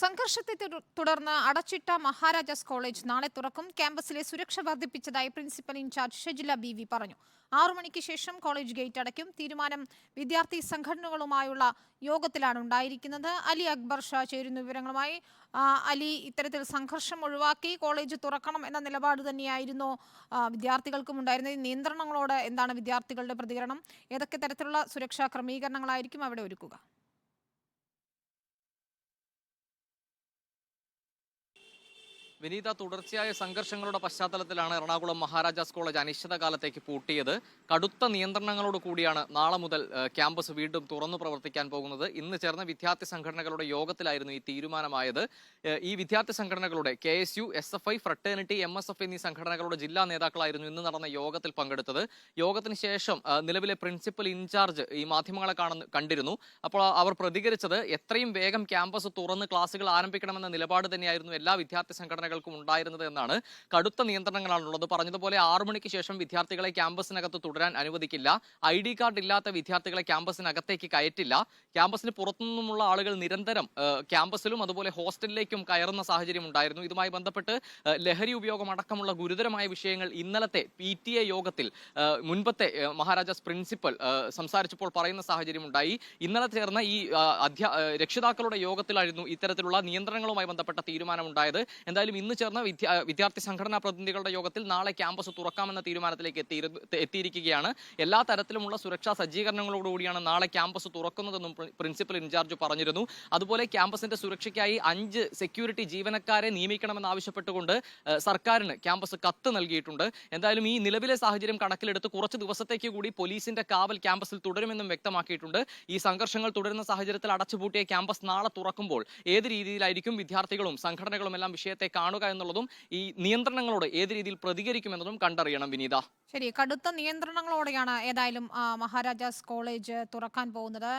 സംഘർഷത്തെ തുടർന്ന് അടച്ചിട്ട മഹാരാജാസ് കോളേജ് നാളെ തുറക്കും. ക്യാമ്പസിലെ സുരക്ഷ വർദ്ധിപ്പിച്ചതായി principal in charge Shejila B V പറഞ്ഞു. ആറു മണിക്ക് ശേഷം കോളേജ് ഗേറ്റ് അടയ്ക്കും. തീരുമാനം വിദ്യാർത്ഥി സംഘടനകളുമായുള്ള യോഗത്തിലാണ് ഉണ്ടായിരിക്കുന്നത്. അലി അക്ബർ ഷാ ചേരുന്ന വിവരങ്ങളുമായി അലി ഇത്തരത്തിൽ സംഘർഷം ഒഴിവാക്കി കോളേജ് തുറക്കണം എന്ന നിലപാട് തന്നെയായിരുന്നു വിദ്യാർത്ഥികൾക്കും ഉണ്ടായിരുന്നത്. നിയന്ത്രണങ്ങളോട് എന്താണ് വിദ്യാർത്ഥികളുടെ പ്രതികരണം? ഏതൊക്കെ തരത്തിലുള്ള സുരക്ഷാ ക്രമീകരണങ്ങളായിരിക്കും അവിടെ ഒരുക്കുക? വിനീത തുടർച്ചയായ സംഘർഷങ്ങളുടെ പശ്ചാത്തലത്തിലാണ് എറണാകുളം മഹാരാജാസ് കോളേജ് അനിശ്ചിതകാലത്തേക്ക് പൂട്ടിയത്. കടുത്ത നിയന്ത്രണങ്ങളോട് കൂടിയാണ് നാളെ മുതൽ ക്യാമ്പസ് വീണ്ടും തുറന്നു പ്രവർത്തിക്കാൻ പോകുന്നത്. ഇന്ന് ചേർന്ന വിദ്യാർത്ഥി സംഘടനകളുടെ യോഗത്തിലായിരുന്നു ഈ തീരുമാനമായത്. ഈ വിദ്യാർത്ഥി സംഘടനകളുടെ K S U S F I fraternity M S F എന്നീ സംഘടനകളുടെ ജില്ലാ നേതാക്കളായിരുന്നു ഇന്ന് നടന്ന യോഗത്തിൽ പങ്കെടുത്തത്. യോഗത്തിന് ശേഷം നിലവിലെ പ്രിൻസിപ്പൽ ഇൻചാർജ് ഈ മാധ്യമങ്ങളെ കാണുന്ന കണ്ടിരുന്നു. അപ്പോൾ അവർ പ്രതികരിച്ചത് എത്രയും വേഗം ക്യാമ്പസ് തുറന്ന് ക്ലാസുകൾ ആരംഭിക്കണമെന്ന നിലപാട് തന്നെയായിരുന്നു എല്ലാ വിദ്യാർത്ഥി സംഘടനകൾക്കും ഉണ്ടായിരുന്നത് എന്നാണ് കടുത്ത നിയന്ത്രണങ്ങളാണുള്ളത്. പറഞ്ഞതുപോലെ ആറു മണിക്ക് ശേഷം വിദ്യാർത്ഥികളെ ക്യാമ്പസിനകത്ത് തുടരാൻ അനുവദിക്കില്ല. ഐ ഡി കാർഡ് ഇല്ലാത്ത വിദ്യാർത്ഥികളെ ക്യാമ്പസിനകത്തേക്ക് കയറ്റില്ല. ക്യാമ്പസിന് പുറത്തുനിന്നുമുള്ള ആളുകൾ നിരന്തരം ക്യാമ്പസിലും അതുപോലെ ഹോസ്റ്റലിലേക്കും കയറുന്ന സാഹചര്യം ഉണ്ടായിരുന്നു. ഇതുമായി ബന്ധപ്പെട്ട് ലഹരി ഉപയോഗം അടക്കമുള്ള ഗുരുതരമായ വിഷയങ്ങൾ ഇന്നലത്തെ പി ടി എ യോഗത്തിൽ മുൻപത്തെ മഹാരാജാസ് പ്രിൻസിപ്പൽ സംസാരിച്ചപ്പോൾ പറയുന്ന സാഹചര്യം ഉണ്ടായി. ഇന്നലെ ചേർന്ന ഈ അധ്യാ രക്ഷിതാക്കളുടെ യോഗത്തിലായിരുന്നു ഇത്തരത്തിലുള്ള നിയന്ത്രണങ്ങളുമായി ബന്ധപ്പെട്ട തീരുമാനമുണ്ടായത്. എന്തായാലും ഇന്ന് ചേർന്ന വിദ്യാ വിദ്യാർത്ഥി സംഘടനാ പ്രതിനിധികളുടെ യോഗത്തിൽ നാളെ ക്യാമ്പസ് തുറക്കാമെന്ന തീരുമാനത്തിലേക്ക് എത്തിയിരു- എത്തിയിരിക്കുകയാണ്. എല്ലാ തരത്തിലുമുള്ള സുരക്ഷാ സജ്ജീകരണങ്ങളോടുകൂടിയാണ് നാളെ ക്യാമ്പസ് തുറക്കുന്നതെന്നും പ്രിൻസിപ്പൽ ഇൻചാർജ് പറഞ്ഞിരുന്നു. അതുപോലെ ക്യാമ്പസിന്റെ സുരക്ഷയ്ക്കായി അഞ്ച് സെക്യൂരിറ്റി ജീവനക്കാരെ നിയമിക്കണമെന്ന് ആവശ്യപ്പെട്ടുകൊണ്ട് സർക്കാരിന് ക്യാമ്പസ് കത്ത് നൽകിയിട്ടുണ്ട്. എന്തായാലും ഈ നിലവിലെ സാഹചര്യം കണക്കിലെടുത്ത് കുറച്ച് ദിവസത്തേക്ക് കൂടി പോലീസിന്റെ കാവൽ ക്യാമ്പസിൽ തുടരുമെന്നും വ്യക്തമാക്കിയിട്ടുണ്ട്. ഈ സംഘർഷങ്ങൾ തുടരുന്ന സാഹചര്യത്തിൽ അടച്ചുപൂട്ടിയ ക്യാമ്പസ് നാളെ തുറക്കുമ്പോൾ ഏത് രീതിയിലായിരിക്കും വിദ്യാർത്ഥികളും സംഘടനകളും എല്ലാം വിഷയത്തെ കാണുക എന്നുള്ളതും ഈ നിയന്ത്രണങ്ങളോട് ഏത് രീതിയിൽ പ്രതികരിക്കുമെന്നതും കണ്ടറിയണം വിനീത. ശരി കടുത്ത നിയന്ത്രണങ്ങളോടെയാണ് ഏതായാലും മഹാരാജാസ് കോളേജ് തുറക്കാൻ പോകുന്നത്.